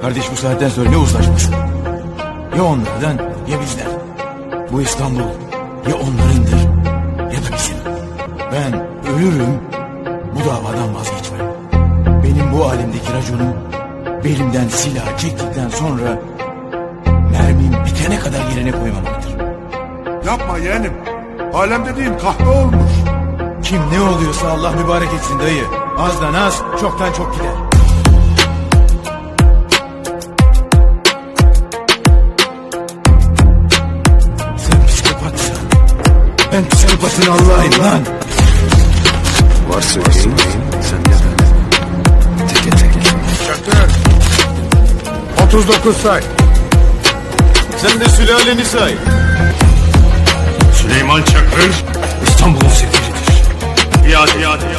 Kardeş bu saatten sonra ne uzlaşması? Ya onlardan ya bizden. Bu İstanbul ya onlarındır ya da bizim. Ben ölürüm bu davadan vazgeçmem. Benim bu alemdeki raconum belimden silah çektikten sonra mermim bitene kadar yerine koymamaktır. Yapma yeğenim. Alem dediğin kahve olmuş. Kim ne oluyorsa Allah mübarek etsin dayı. Azdan az, çoktan çok gider. Ben psikopatın Allah'ım lan. Varsa öyleyim, sen de ben. Teke tek. Çakır. 39 say. Sen de sülaleni say. Süleyman Çakır İstanbul'un sefiridir. İade, iade, iade.